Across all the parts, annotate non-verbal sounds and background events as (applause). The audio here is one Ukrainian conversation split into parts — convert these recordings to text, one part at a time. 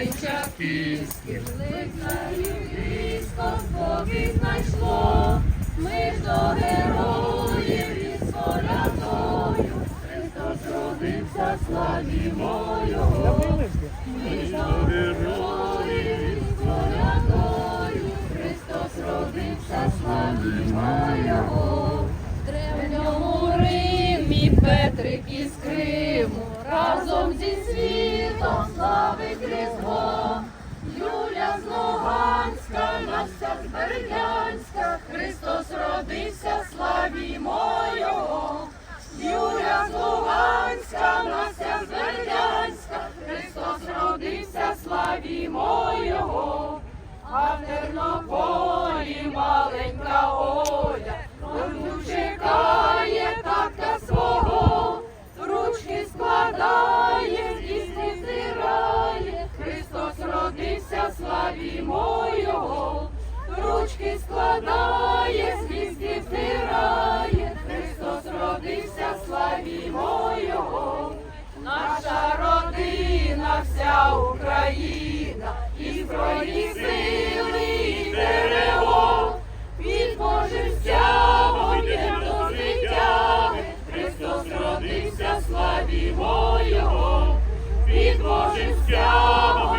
на Личаківським лицарів військо спокій знайшло. Різдво. Юля з Луганська, Настя з Бердянська, Христос родився, славімо Його. Юля з Луганська, Настя God.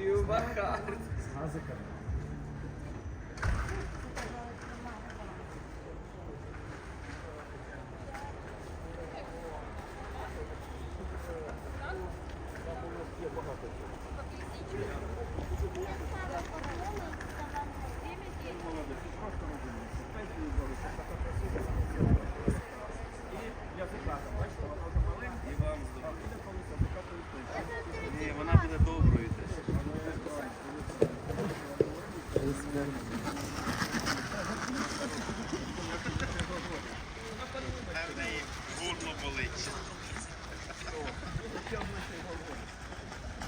Ні,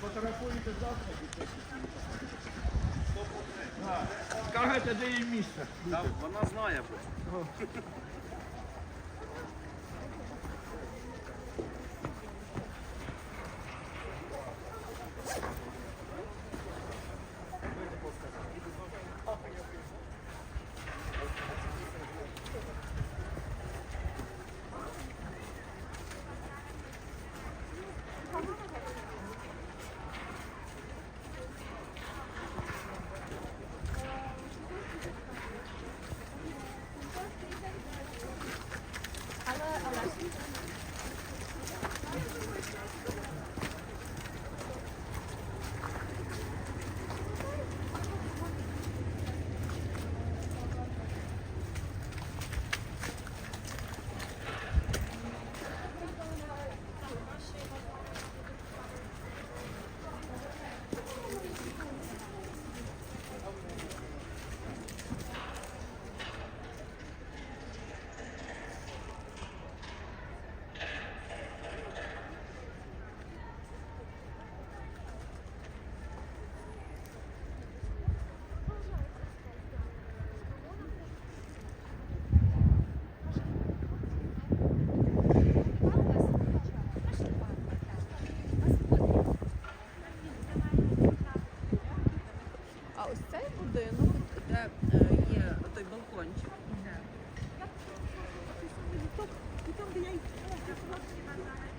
горло болить. Скажете, де її місце? Вона знає. (laughs) Yeah.